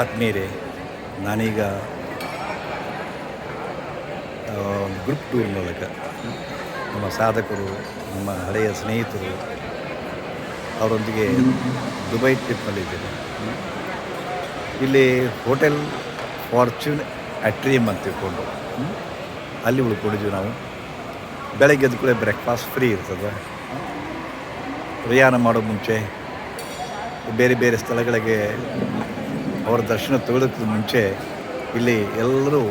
ಆತ್ಮೀಯರೇ, ನಾನೀಗ group tour ಮೂಲಕ ನಮ್ಮ ಸಾಧಕರು, ನಮ್ಮ ಹಳೆಯ ಸ್ನೇಹಿತರು ಅವರೊಂದಿಗೆ ದುಬೈ ಟ್ರಿಪ್ನಲ್ಲಿದ್ದೇನೆ ಇಲ್ಲಿ ಹೋಟೆಲ್ ಫಾರ್ಚೂನ್ ಅಟ್ರಿಯಮ್ ಅಂತ ತಿಳ್ಕೊಂಡು ಅಲ್ಲಿ ಉಳ್ಕೊಂಡಿದ್ವಿ ನಾವು. ಬೆಳಗ್ಗೆ ಎದ್ದ ಕೂಡ ಬ್ರೇಕ್ಫಾಸ್ಟ್ ಫ್ರೀ ಇರ್ತದೆ. ಪ್ರಯಾಣ ಮಾಡೋ ಮುಂಚೆ ಬೇರೆ ಬೇರೆ ಸ್ಥಳಗಳಿಗೆ ಅವರ ದರ್ಶನ ತಗೊಳ್ಳೋಕ್ಕೆ ಮುಂಚೆ ಇಲ್ಲಿ ಎಲ್ಲರೂ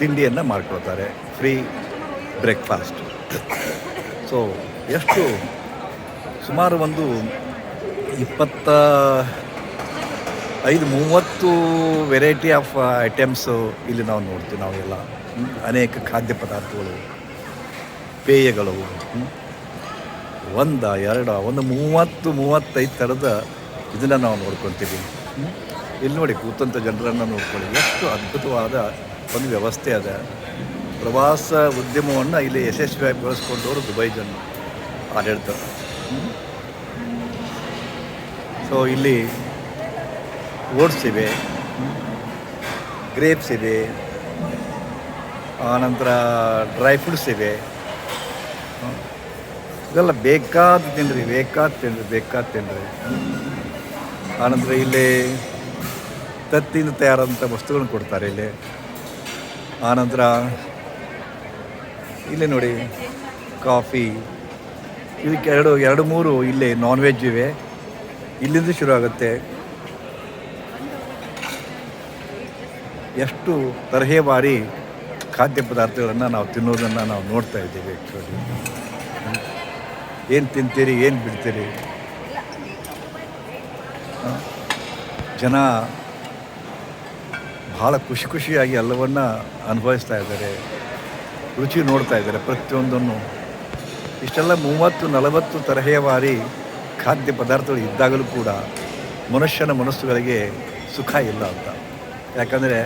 ತಿಂಡಿಯನ್ನು ಮಾಡ್ಕೊಳ್ತಾರೆ ಫ್ರೀ ಬ್ರೇಕ್ಫಾಸ್ಟ್ ಸೊ ಎಷ್ಟು ಸುಮಾರು ಒಂದು ಇಪ್ಪತ್ತ ಐದು ಮೂವತ್ತು ವೆರೈಟಿ ಆಫ್ ಐಟಮ್ಸು ಇಲ್ಲಿ ನಾವು ನೋಡ್ತೀವಿ ನಾವೆಲ್ಲ. ಅನೇಕ ಖಾದ್ಯ ಪದಾರ್ಥಗಳು, ಪೇಯಗಳು. ಒಂದ, ಎರಡ, ಒಂದು ಮೂವತ್ತು, ಮೂವತ್ತೈದು ಥರದ ಇದನ್ನು ನಾವು ನೋಡ್ಕೊತೀವಿ. ಇಲ್ಲಿ ನೋಡಿ ಕೂತಂಥ ಜನರನ್ನು ನೋಡ್ಕೊಳ್ಳಿ. ಎಷ್ಟು ಅದ್ಭುತವಾದ ಒಂದು ವ್ಯವಸ್ಥೆ ಅದ. ಪ್ರವಾಸ ಉದ್ಯಮವನ್ನು ಇಲ್ಲಿ ಯಶಸ್ವಿಯಾಗಿ ಬೆಳೆಸ್ಕೊಂಡವರು ದುಬೈ ಜನರು ಆಡಳಿತ. ಸೊ ಇಲ್ಲಿ ಓಟ್ಸ್ ಇವೆ, ಗ್ರೇಪ್ಸ್ ಇದೆ ಆನಂತರ ಡ್ರೈ ಫ್ರೂಟ್ಸ್ ಇವೆ. ಇದೆಲ್ಲ ಬೇಕಾದ ತಿನ್ನಿರಿ ಬೇಕಾದ ತಿನ್ನಿರಿ ಬೇಕಾದ ತಿನ್ನಿರಿ ಆನಂತರ ಇಲ್ಲಿ ತತ್ತಿಯಿಂದ ತಯಾರಾದಂಥ ವಸ್ತುಗಳನ್ನು ಕೊಡ್ತಾರೆ ಇಲ್ಲಿ. ಆನಂತರ ಇಲ್ಲಿ ನೋಡಿ, ಕಾಫಿ. ಇದಕ್ಕೆ ಎರಡು ಎರಡು, ಮೂರು ಇಲ್ಲಿ ನಾನ್ ವೆಜ್ ಇವೆ. ಇಲ್ಲಿಂದ ಶುರು ಆಗುತ್ತೆ. ಎಷ್ಟು ತರಹೇವಾರಿ ಖಾದ್ಯ ಪದಾರ್ಥಗಳನ್ನು ನಾವು ತಿನ್ನೋದನ್ನು ನಾವು ನೋಡ್ತಾ ಇದ್ದೀವಿ ಆ್ಯಕ್ಚುಲಿ ಏನು ತಿಂತೀರಿ, ಏನು ಬಿಡ್ತೀರಿ? ಜನ ಭಾಳ ಖುಷಿ ಖುಷಿಯಾಗಿ ಎಲ್ಲವನ್ನ ಅನುಭವಿಸ್ತಾ ಇದ್ದಾರೆ. ರುಚಿ ನೋಡ್ತಾ ಇದ್ದಾರೆ ಪ್ರತಿಯೊಂದನ್ನು. ಇಷ್ಟೆಲ್ಲ ಮೂವತ್ತು, ನಲವತ್ತು ತರಹೇವಾರಿ ಖಾದ್ಯ ಪದಾರ್ಥಗಳು ಇದ್ದಾಗಲೂ ಕೂಡ ಮನುಷ್ಯನ ಮನಸ್ಸುಗಳಿಗೆ ಸುಖ ಇಲ್ಲ ಅಂತ. ಯಾಕಂದರೆ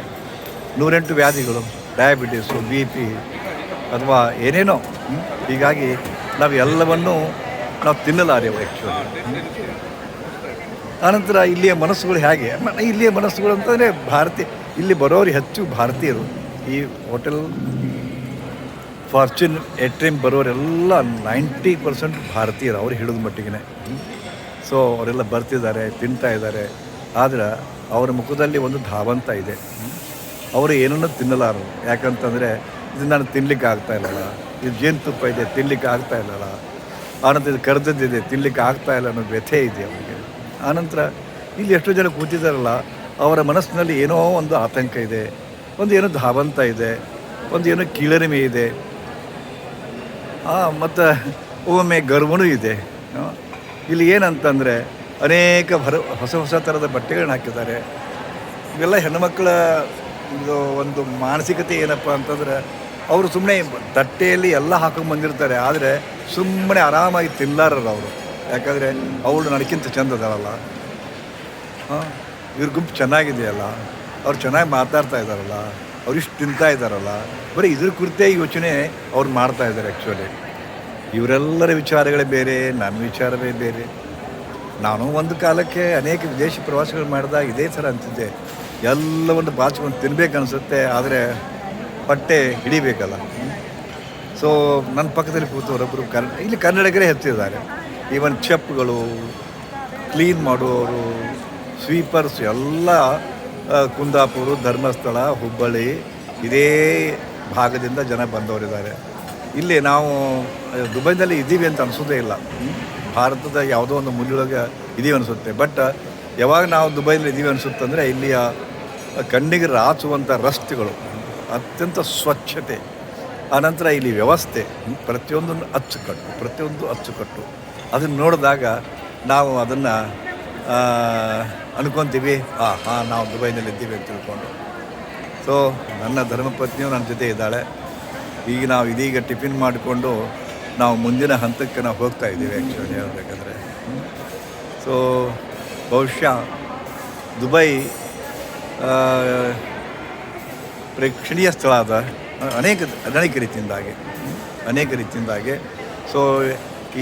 ನೂರೆಂಟು ವ್ಯಾಧಿಗಳು, ಡಯಾಬಿಟೀಸು, ಬಿ ಪಿ ಅಥವಾ ಏನೇನೋ ಹೀಗಾಗಿ ನಾವು ಎಲ್ಲವನ್ನೂ ನಾವು ತಿನ್ನಲಾರೆ ಆ್ಯಕ್ಚುಲಿ ಆನಂತರ ಇಲ್ಲಿಯ ಮನಸ್ಸುಗಳು ಹೇಗೆ? ಇಲ್ಲಿಯ ಮನಸ್ಸುಗಳು ಅಂತಂದರೆ ಭಾರತೀಯ ಇಲ್ಲಿ ಬರೋರು ಹೆಚ್ಚು ಭಾರತೀಯರು. ಈ ಹೋಟೆಲ್ ಫಾರ್ಚೂನ್ ಎಟ್ರಿಮ್ ಬರೋರೆಲ್ಲ ನೈಂಟಿ ಪರ್ಸೆಂಟ್ ಭಾರತೀಯರು, ಅವ್ರು ಹಿಡಿದ ಮಟ್ಟಿಗೆ ಸೊ ಅವರೆಲ್ಲ ಬರ್ತಿದ್ದಾರೆ, ತಿಂತಾ ಇದ್ದಾರೆ. ಆದರೆ ಅವರ ಮುಖದಲ್ಲಿ ಒಂದು ಧಾವಂತ ಇದೆ. ಅವರು ಏನನ್ನು ತಿನ್ನಲಾರರು. ಯಾಕಂತಂದರೆ, ಇದು ನಾನು ತಿನ್ನಲಿಕ್ಕೆ ಆಗ್ತಾ ಇಲ್ಲಲ್ಲ. ಇದು ಜೇನುತುಪ್ಪ ಇದೆ ತಿನ್ನಲಿಕ್ಕೆ ಆಗ್ತಾ ಇಲ್ಲಲ್ಲ. ಆನಂತರ ಇದು ಕರೆದದ್ದಿದೆ ತಿನ್ನಲಿಕ್ಕೆ ಆಗ್ತಾ ಇಲ್ಲ ಅನ್ನೋ ವ್ಯಥೆ ಇದೆ ಅವರಿಗೆ. ಆನಂತರ ಇಲ್ಲಿ ಎಷ್ಟೋ ಜನ ಕೂತಿದ್ದಾರಲ್ಲ ಅವರ ಮನಸ್ಸಿನಲ್ಲಿ ಏನೋ ಒಂದು ಆತಂಕ ಇದೆ ಒಂದು ಏನೋ ಧಾವಂತ ಇದೆ ಒಂದು ಏನೋ ಕೀಳರಿಮೆ ಇದೆ. ಮತ್ತು ಒಮ್ಮೆ ಗರ್ವನೂ ಇದೆ. ಇಲ್ಲಿ ಏನಂತಂದರೆ ಅನೇಕ ಹೊರ, ಹೊಸ ಹೊಸ ಥರದ ಬಟ್ಟೆಗಳನ್ನ ಹಾಕಿದ್ದಾರೆ. ಇವೆಲ್ಲ ಹೆಣ್ಣುಮಕ್ಕಳ ಇದು ಒಂದು ಮಾನಸಿಕತೆ ಏನಪ್ಪ ಅಂತಂದ್ರೆ ಅವರು ಸುಮ್ಮನೆ ತಟ್ಟೆಯಲ್ಲಿ ಎಲ್ಲ ಹಾಕೊಂಡು ಬಂದಿರ್ತಾರೆ, ಆದರೆ ಸುಮ್ಮನೆ ಆರಾಮಾಗಿ ತಿನ್ಲಾರರು ಅವರು. ಯಾಕಂದರೆ ಅವಳು ನನಗಿಂತ ಚಂದ ಹಾಂ ಇವ್ರ ಗುಂಪು ಚೆನ್ನಾಗಿದೆಯಲ್ಲ? ಅವ್ರು ಚೆನ್ನಾಗಿ ಮಾತಾಡ್ತಾ ಇದ್ದಾರಲ್ಲ ಅವ್ರು ಇಷ್ಟು ತಿಂತಾ ಇದ್ದಾರಲ್ಲ ಬರೀ ಇದ್ರ ಕುರಿತೇ ಯೋಚನೆ ಅವ್ರು ಮಾಡ್ತಾ ಇದ್ದಾರೆ ಆ್ಯಕ್ಚುಲಿ ಇವರೆಲ್ಲರ ವಿಚಾರಗಳೇ ಬೇರೆ ನನ್ನ ವಿಚಾರವೇ ಬೇರೆ. ನಾನು ಒಂದು ಕಾಲಕ್ಕೆ ಅನೇಕ ವಿದೇಶಿ ಪ್ರವಾಸಗಳು ಮಾಡಿದಾಗ ಇದೇ ಥರ ಅಂತಿದ್ದೆ. ಎಲ್ಲವನ್ನು ಬಾಚ್ಕೊಂಡು ತಿನ್ಬೇಕು ಅನಿಸುತ್ತೆ ಆದರೆ ಹೊಟ್ಟೆ ಹಿಡಿಬೇಕಲ್ಲ. ಸೊ ನನ್ನ ಪಕ್ಕದಲ್ಲಿ ಕೂತವರೊಬ್ಬರು ಕನ್ನಡ ಇಲ್ಲಿ ಕನ್ನಡಿಗರೇ ಹೆಚ್ಚಿದ್ದಾರೆ ಈವನ್ ಚೆಪ್ಗಳು ಕ್ಲೀನ್ ಮಾಡುವವರು ಸ್ವೀಪರ್ಸ್ ಎಲ್ಲ ಕುಂದಾಪುರ, ಧರ್ಮಸ್ಥಳ, ಹುಬ್ಬಳ್ಳಿ, ಇದೇ ಭಾಗದಿಂದ ಜನ ಬಂದವರಿದ್ದಾರೆ. ಇಲ್ಲಿ ನಾವು ದುಬೈನಲ್ಲಿ ಇದ್ದೀವಿ ಅಂತ ಅನಿಸೋದೇ ಇಲ್ಲ. ಭಾರತದ ಯಾವುದೋ ಒಂದು ಮೂಲೆಯೊಳಗೆ ಇದೀವಿ ಅನಿಸುತ್ತೆ. ಬಟ್, ಯಾವಾಗ ನಾವು ದುಬೈನಲ್ಲಿ ಇದ್ದೀವಿ ಅನಿಸುತ್ತಂದರೆ ಇಲ್ಲಿಯ ಕಣ್ಣಿಗೆ ರಾಚುವಂಥ ರಸ್ತೆಗಳು, ಅತ್ಯಂತ ಸ್ವಚ್ಛತೆ, ಆನಂತರ ಇಲ್ಲಿ ವ್ಯವಸ್ಥೆ, ಪ್ರತಿಯೊಂದನ್ನು ಅಚ್ಚುಕಟ್ಟು, ಪ್ರತಿಯೊಂದು ಅಚ್ಚುಕಟ್ಟು. ಅದನ್ನು ನೋಡಿದಾಗ ನಾವು ಅದನ್ನು ಅನ್ಕೊತೀವಿ. ಹಾಂ ಹಾಂ ನಾವು ದುಬೈನಲ್ಲಿ ಇದ್ದೀವಿ ಅಂತ ತಿಳ್ಕೊಂಡು. ಸೊ ನನ್ನ ಧರ್ಮಪತ್ನಿಯು ನನ್ನ ಜೊತೆ ಇದ್ದಾಳೆ. ಈಗ ನಾವು ಇದೀಗ ಟಿಫಿನ್ ಮಾಡಿಕೊಂಡು ನಾವು ಮುಂದಿನ ಹಂತಕ್ಕೆ ನಾವು ಹೋಗ್ತಾ ಇದ್ದೀವಿ ಆ್ಯಕ್ಚುಲಿ ಹೇಳಬೇಕಂದ್ರೆ. ಸೊ ಬಹುಶಃ ದುಬೈ ಪ್ರೇಕ್ಷಣೀಯ ಸ್ಥಳ ಅದ ಅನೇಕ ಅನೇಕ ರೀತಿಯಿಂದಾಗಿ ಅನೇಕ ರೀತಿಯಿಂದಾಗಿ. ಸೊ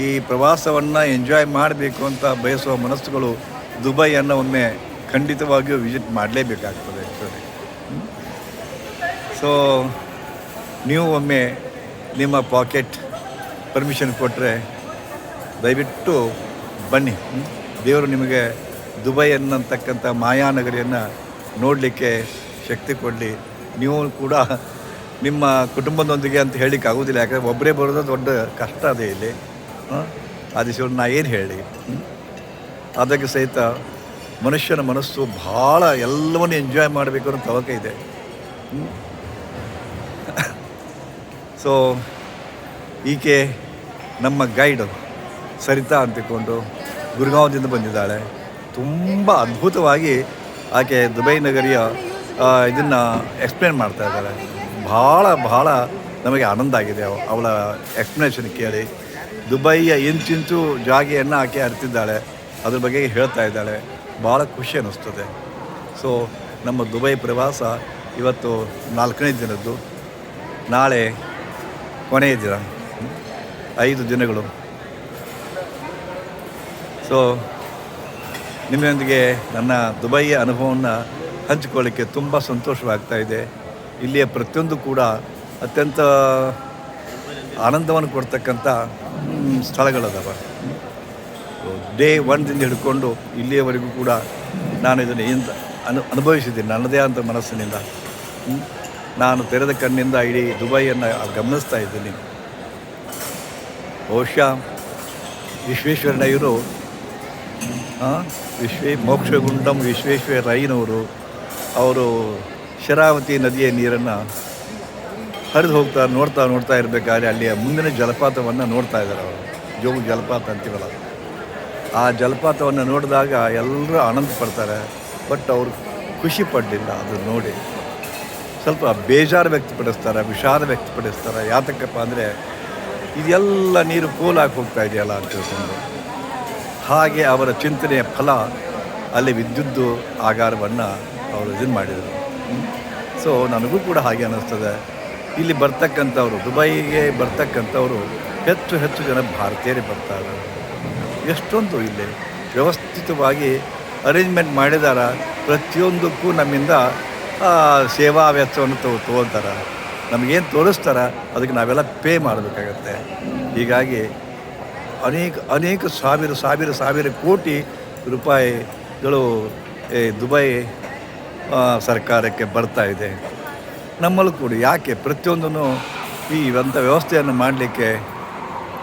ಈ ಪ್ರವಾಸವನ್ನು ಎಂಜಾಯ್ ಮಾಡಬೇಕು ಅಂತ ಬಯಸುವ ಮನಸ್ಸುಗಳು ದುಬೈಯನ್ನು ಒಮ್ಮೆ ಖಂಡಿತವಾಗಿಯೂ ವಿಸಿಟ್ ಮಾಡಲೇಬೇಕಾಗ್ತದೆ ಆ್ಯಕ್ಚುಲಿ ಸೊ ನೀವು ಒಮ್ಮೆ ನಿಮ್ಮ ಪಾಕೆಟ್ ಪರ್ಮಿಷನ್ ಕೊಟ್ಟರೆ ದಯವಿಟ್ಟು ಬನ್ನಿ? ದೇವರು ನಿಮಗೆ ದುಬೈ ಅನ್ನತಕ್ಕಂಥ ಮಾಯಾನಗರಿಯನ್ನು ನೋಡಲಿಕ್ಕೆ ಶಕ್ತಿ ಕೊಡಲಿ. ನೀವು ಕೂಡ ನಿಮ್ಮ ಕುಟುಂಬದೊಂದಿಗೆ ಅಂತ ಹೇಳಲಿಕ್ಕೆ ಆಗೋದಿಲ್ಲ. ಯಾಕಂದರೆ ಒಬ್ಬರೇ ಬರೋದು ದೊಡ್ಡ ಕಷ್ಟ ಅದೇ ಇಲ್ಲಿ. ಆದಿಶಿವರು ನಾ ಏನು ಹೇಳಿ? ಅದಕ್ಕೆ ಸಹಿತ ಮನುಷ್ಯನ ಮನಸ್ಸು ಭಾಳ ಎಲ್ಲವನ್ನೂ ಎಂಜಾಯ್ ಮಾಡಬೇಕು ಅನ್ನೋ ತವಕ ಇದೆ. ಸೊ ಈಕೆ ನಮ್ಮ ಗೈಡ್ ಸರಿತಾ ಅಂತಿಕೊಂಡು ಗುರುಗಾಂವದಿಂದ ಬಂದಿದ್ದಾಳೆ. ತುಂಬ ಅದ್ಭುತವಾಗಿ ಆಕೆ ದುಬೈ ನಗರಿಯ ಇದನ್ನು ಎಕ್ಸ್ಪ್ಲೇನ್ ಮಾಡ್ತಾ ಇದ್ದಾಳೆ. ಭಾಳ ಭಾಳ ನಮಗೆ ಆನಂದ ಆಗಿದೆ ಅವ- ಅವಳ ಎಕ್ಸ್ಪ್ಲನೇಷನ್ ಕೇಳಿ. ದುಬೈಯ ಇಂಚಿಂಚು ಜಾಗೆಯನ್ನು ಆಕೆ ಅರಿತಿದ್ದಾಳೆ. ಅದ್ರ ಬಗ್ಗೆ ಹೇಳ್ತಾ ಇದ್ದಾಳೆ. ಭಾಳ ಖುಷಿ ಅನ್ನಿಸ್ತದೆ. ಸೊ ನಮ್ಮ ದುಬೈ ಪ್ರವಾಸ ಇವತ್ತು ನಾಲ್ಕನೇ ದಿನದ್ದು. ನಾಳೆ ಕೊನೆಯ ದಿನ. ಐದು ದಿನಗಳು. ಸೊ ನಿಮ್ಮೊಂದಿಗೆ ನನ್ನ ದುಬೈಯ ಅನುಭವವನ್ನು ಹಂಚಿಕೊಳ್ಳಿಕ್ಕೆ ತುಂಬ ಸಂತೋಷವಾಗ್ತಾ ಇದೆ. ಇಲ್ಲಿಯ ಪ್ರತಿಯೊಂದು ಕೂಡ ಅತ್ಯಂತ ಆನಂದವನ್ನು ಕೊಡ್ತಕ್ಕಂಥ ಸ್ಥಳಗಳದಾವ. ಡೇ ಒನ್ದಿಂದ ಹಿಡ್ಕೊಂಡು ಇಲ್ಲಿಯವರೆಗೂ ಕೂಡ ನಾನು ಇದನ್ನು ಎಂತ ಅನು ಅನುಭವಿಸಿದ್ದೀನಿ. ನನ್ನದೇ ಅಂತ ಮನಸ್ಸಿನಿಂದ. ನಾನು ತೆರೆದ ಕಣ್ಣಿಂದ ಇಡೀ ದುಬೈಯನ್ನು ಗಮನಿಸ್ತಾ ಇದ್ದೀನಿ. ಬಹುಶಃ ವಿಶ್ವೇಶ್ವರಯ್ಯರು ಆ, ವಿಶ್ವೇ ಮೋಕ್ಷಗುಂಡಂ ವಿಶ್ವೇಶ್ವರಯ್ಯನವರು ಅವರು ಶರಾವತಿ ನದಿಯ ನೀರನ್ನು ಹರಿದು ಹೋಗ್ತಾ ನೋಡ್ತಾ ನೋಡ್ತಾ ಇರಬೇಕಾದ್ರೆ ಅಲ್ಲಿಯ ಮುಂದಿನ ಜಲಪಾತವನ್ನು ನೋಡ್ತಾ ಇದ್ದಾರೆ ಅವರು. ಜೋಗು ಜಲಪಾತ ಅಂತೀವಲ್ಲ ಆ ಜಲಪಾತವನ್ನು ನೋಡಿದಾಗ ಎಲ್ಲರೂ ಆನಂದ ಪಡ್ತಾರೆ ಬಟ್ ಅವರು ಖುಷಿ ಪಡಲಿಲ್ಲ ಅದು ನೋಡಿ. ಸ್ವಲ್ಪ ಬೇಜಾರು ವ್ಯಕ್ತಪಡಿಸ್ತಾರೆ, ವಿಷಾದ ವ್ಯಕ್ತಪಡಿಸ್ತಾರೆ. ಯಾತಕ್ಕಪ್ಪ ಅಂದರೆ, ಇದೆಲ್ಲ ನೀರು ಕೋಲಾಗಿ ಹೋಗ್ತಾ ಇದೆಯಲ್ಲ ಅಂತ ತಿಳ್ಕೊಂಡು. ಹಾಗೆ ಅವರ ಚಿಂತನೆಯ ಫಲ ಅಲ್ಲಿ ವಿದ್ಯುತ್ ಆಗಾರವನ್ನು ಅವರು ಇದನ್ನು ಮಾಡಿದರು. ಸೊ ನನಗೂ ಕೂಡ ಹಾಗೆ ಅನ್ನಿಸ್ತದೆ ಇಲ್ಲಿ ಬರ್ತಕ್ಕಂಥವರು, ದುಬೈಗೆ ಬರ್ತಕ್ಕಂಥವರು ಹೆಚ್ಚು ಹೆಚ್ಚು ಜನ ಭಾರತೀಯರೇ ಬರ್ತಾರೆ. ಎಷ್ಟೊಂದು ಇಲ್ಲಿ ವ್ಯವಸ್ಥಿತವಾಗಿ ಅರೇಂಜ್ಮೆಂಟ್ ಮಾಡಿದಾರ. ಪ್ರತಿಯೊಂದಕ್ಕೂ ನಮ್ಮಿಂದ ಸೇವಾ ವೆಚ್ಚವನ್ನು ತಗೋ ತೊಗೊಳ್ತಾರೆ ನಮಗೇನು ತೋರಿಸ್ತಾರ, ಅದಕ್ಕೆ ನಾವೆಲ್ಲ ಪೇ ಮಾಡಬೇಕಾಗತ್ತೆ. ಹೀಗಾಗಿ ಅನೇಕ ಅನೇಕ ಸಾವಿರ ಸಾವಿರ ಸಾವಿರ ಕೋಟಿ ರೂಪಾಯಿಗಳು ದುಬೈ ಸರ್ಕಾರಕ್ಕೆ ಬರ್ತಾ ಇದೆ. ನಮ್ಮಲ್ಲೂ ಕೂಡ ಯಾಕೆ ಪ್ರತಿಯೊಂದನ್ನು ಈ ಅಂಥ ವ್ಯವಸ್ಥೆಯನ್ನು ಮಾಡಲಿಕ್ಕೆ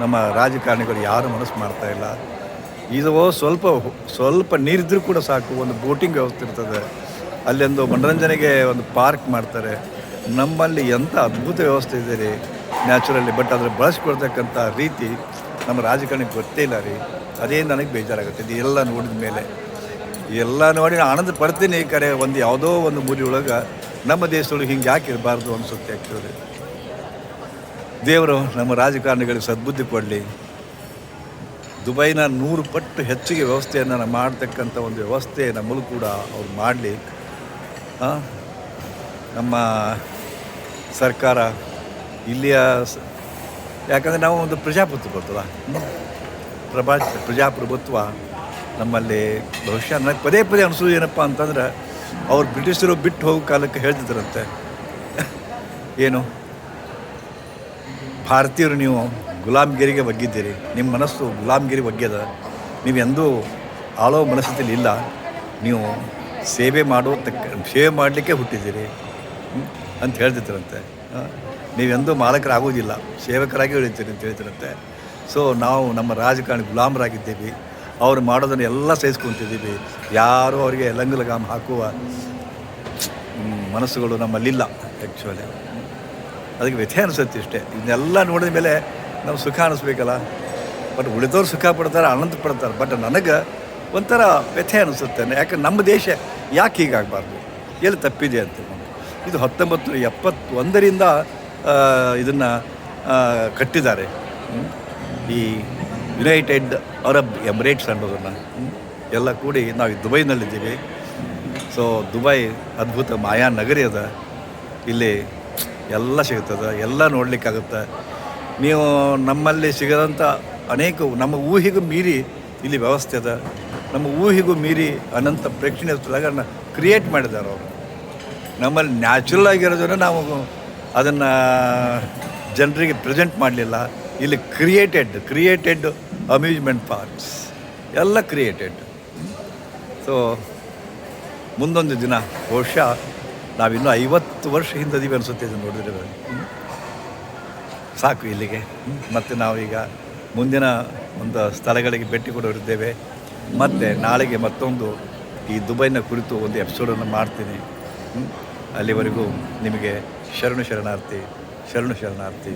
ನಮ್ಮ ರಾಜಕಾರಣಿಗಳು ಯಾರು ಮನಸ್ಸು ಮಾಡ್ತಾ ಇಲ್ಲ. ಇದು ಸ್ವಲ್ಪ ಸ್ವಲ್ಪ ನೀರಿದ್ರೂ ಕೂಡ ಸಾಕು, ಒಂದು ಬೋಟಿಂಗ್ ವ್ಯವಸ್ಥೆ ಇರ್ತದೆ. ಅಲ್ಲೊಂದು ಮನರಂಜನೆಗೆ ಒಂದು ಪಾರ್ಕ್ ಮಾಡ್ತಾರೆ. ನಮ್ಮಲ್ಲಿ ಎಂಥ ಅದ್ಭುತ ವ್ಯವಸ್ಥೆ ಇದೆ ರೀ. ನ್ಯಾಚುರಲಿ, ಬಟ್ ಅದನ್ನು ಬಳಸ್ಕೊಡ್ತಕ್ಕಂಥ ರೀತಿ ನಮ್ಮ ರಾಜಕಾರಣಿಗೆ ಗೊತ್ತೇ ಇಲ್ಲ ರೀ. ಅದೇ ನನಗೆ ಬೇಜಾರಾಗುತ್ತೆ. ಇದು ಎಲ್ಲ ನೋಡಿದ ಮೇಲೆ. ಎಲ್ಲ ನೋಡಿ ಆನಂದ ಪಡ್ತೀನಿ ಈ ಕಡೆ. ಒಂದು ಯಾವುದೋ ಒಂದು ಮೂರಿ ಒಳಗೆ ನಮ್ಮ ದೇಶದೊಳಗೆ ಹಿಂಗೆ ಯಾಕೆ ಇರಬಾರ್ದು ಅನಿಸುತ್ತೆ ಆ್ಯಕ್ಚುಲಿ ದೇವರು ನಮ್ಮ ರಾಜಕಾರಣಿಗಳಿಗೆ ಸದ್ಬುದ್ಧಿ ಕೊಡಲಿ. ದುಬೈನ ನೂರು ಪಟ್ಟು ಹೆಚ್ಚಿಗೆ ವ್ಯವಸ್ಥೆಯನ್ನು ಮಾಡ್ತಕ್ಕಂಥ ಒಂದು ವ್ಯವಸ್ಥೆ ನಮ್ಮಲ್ಲೂ ಕೂಡ ಅವ್ರು ಮಾಡಲಿ. ನಮ್ಮ ಸರ್ಕಾರ ಇಲ್ಲಿಯ ಯಾಕಂದರೆ ನಾವು ಒಂದು ಪ್ರಜಾಪ್ರಭುತ್ವ ಬರ್ತದ. ಪ್ರಭಾ, ಪ್ರಜಾಪ್ರಭುತ್ವ ನಮ್ಮಲ್ಲಿ ಬಹುಶಃ ನನಗೆ ಪದೇ ಪದೇ ಅನಿಸೋದು ಏನಪ್ಪ ಅಂತಂದ್ರೆ ಅವ್ರು ಬ್ರಿಟಿಷರು ಬಿಟ್ಟು ಹೋಗೋ ಕಾಲಕ್ಕೆ ಹೇಳ್ತಿದ್ರಂತೆ ಏನು? ಭಾರತೀಯರು ನೀವು ಗುಲಾಮ್ಗಿರಿಗೆ ಬಗ್ಗಿದ್ದೀರಿ ನಿಮ್ಮ ಮನಸ್ಸು ಗುಲಾಮ್ಗಿರಿ ಬಗ್ಗ್ಯದ ನೀವೆಂದೂ ಆಳೋ ಮನಸ್ಸಿನಲ್ಲಿ ಇಲ್ಲ. ನೀವು ಸೇವೆ ಮಾಡೋ ತಕ್ಕ, ಸೇವೆ ಮಾಡಲಿಕ್ಕೆ ಹುಟ್ಟಿದ್ದೀರಿ ಅಂತ ಹೇಳ್ತಿದ್ರಂತೆ. ನೀವೆಂದೂ ಮಾಲಕರಾಗೋದಿಲ್ಲ ಸೇವಕರಾಗಿ ಉಳಿತೀರಿ ಅಂತ ಹೇಳ್ತಿರಂತೆ ಸೊ ನಾವು ನಮ್ಮ ರಾಜಕಾರಣಿ ಗುಲಾಮರಾಗಿದ್ದೀವಿ. ಅವ್ರು ಮಾಡೋದನ್ನು ಎಲ್ಲ ಸಹಿಸ್ಕೊತಿದ್ದೀವಿ. ಯಾರೂ ಅವರಿಗೆ ಲಂಗಲಗಾಮ್ ಹಾಕುವ ಮನಸ್ಸುಗಳು ನಮ್ಮಲ್ಲಿಲ್ಲ ಆ್ಯಕ್ಚುಲಿ ಅದಕ್ಕೆ ವ್ಯಥೆ ಅನಿಸುತ್ತೆ ಇಷ್ಟೇ. ಇದನ್ನೆಲ್ಲ ನೋಡಿದ ಮೇಲೆ ನಾವು ಸುಖ ಅನಿಸ್ಬೇಕಲ್ಲ. ಬಟ್ ಉಳಿದವ್ರು ಸುಖ ಪಡ್ತಾರೆ, ಆನಂದ ಪಡ್ತಾರೆ. ಬಟ್ ನನಗೆ ಒಂಥರ ವ್ಯಥೆ ಅನಿಸುತ್ತೆ. ಯಾಕೆ, ನಮ್ಮ ದೇಶ ಯಾಕೆ ಹೀಗಾಗಬಾರ್ದು? ಎಲ್ಲಿ ತಪ್ಪಿದೆ ಅಂತ ಇದು ಹತ್ತೊಂಬತ್ತು ಎಪ್ಪತ್ತೊಂದರಿಂದ ಇದನ್ನು ಕಟ್ಟಿದ್ದಾರೆ. ಈ ಯುನೈಟೆಡ್ ಅರಬ್ ಎಮಿರೇಟ್ಸ್ ಅನ್ನೋದನ್ನು. ಎಲ್ಲ ಕೂಡಿ ನಾವು ದುಬೈನಲ್ಲಿದ್ದೀವಿ. ಸೊ ದುಬೈ ಅದ್ಭುತ ಮಾಯಾ ನಗರಿ ಅದ. ಇಲ್ಲಿ ಎಲ್ಲ ಸಿಗುತ್ತದೆ, ಎಲ್ಲ ನೋಡಲಿಕ್ಕಾಗುತ್ತೆ. ನೀವು ನಮ್ಮಲ್ಲಿ ಸಿಗದಂಥ ಅನೇಕ ನಮ್ಮ ಊಹಿಗೂ ಮೀರಿ ಇಲ್ಲಿ ವ್ಯವಸ್ಥೆ ಅದ ನಮ್ಮ ಊಹಿಗೂ ಮೀರಿ ಅನಂತ ಪ್ರೇಕ್ಷಣೀಯ ಸ್ಥಳಗಳನ್ನ ಕ್ರಿಯೇಟ್ ಮಾಡಿದ್ದಾರೆ ಅವರು. ನಮ್ಮಲ್ಲಿ ನ್ಯಾಚುರಲ್ ಆಗಿರೋದನ್ನು ನಾವು ಅದನ್ನು ಜನರಿಗೆ ಪ್ರೆಸೆಂಟ್ ಮಾಡಲಿಲ್ಲ. ಇಲ್ಲಿ ಕ್ರಿಯೇಟೆಡ್ ಕ್ರಿಯೇಟೆಡ್ ಅಮ್ಯೂಸ್ಮೆಂಟ್ ಪಾರ್ಕ್ಸ್ ಎಲ್ಲ ಕ್ರಿಯೇಟೆಡ್ ಸೊ ಮುಂದೊಂದು ದಿನ ಬಹುಶಃ ನಾವಿನ್ನೂ ಐವತ್ತು ವರ್ಷ ಹಿಂದದೀವಿ ಅನಿಸುತ್ತೆ ಇದನ್ನು ನೋಡಿದ್ರೆ. ಸಾಕು ಇಲ್ಲಿಗೆ. ಮತ್ತು ನಾವೀಗ ಮುಂದಿನ ಒಂದು ಸ್ಥಳಗಳಿಗೆ ಭೇಟಿ ಕೊಡೋರಿದ್ದೇವೆ ಮತ್ತು ನಾಳೆಗೆ ಮತ್ತೊಂದು ಈ ದುಬೈನ ಕುರಿತು ಒಂದು ಎಪಿಸೋಡನ್ನು ಮಾಡ್ತೀನಿ. ಅಲ್ಲಿವರೆಗೂ ನಿಮಗೆ ಶರಣು ಶರಣಾರ್ಥಿ ಶರಣು ಶರಣಾರ್ಥಿ.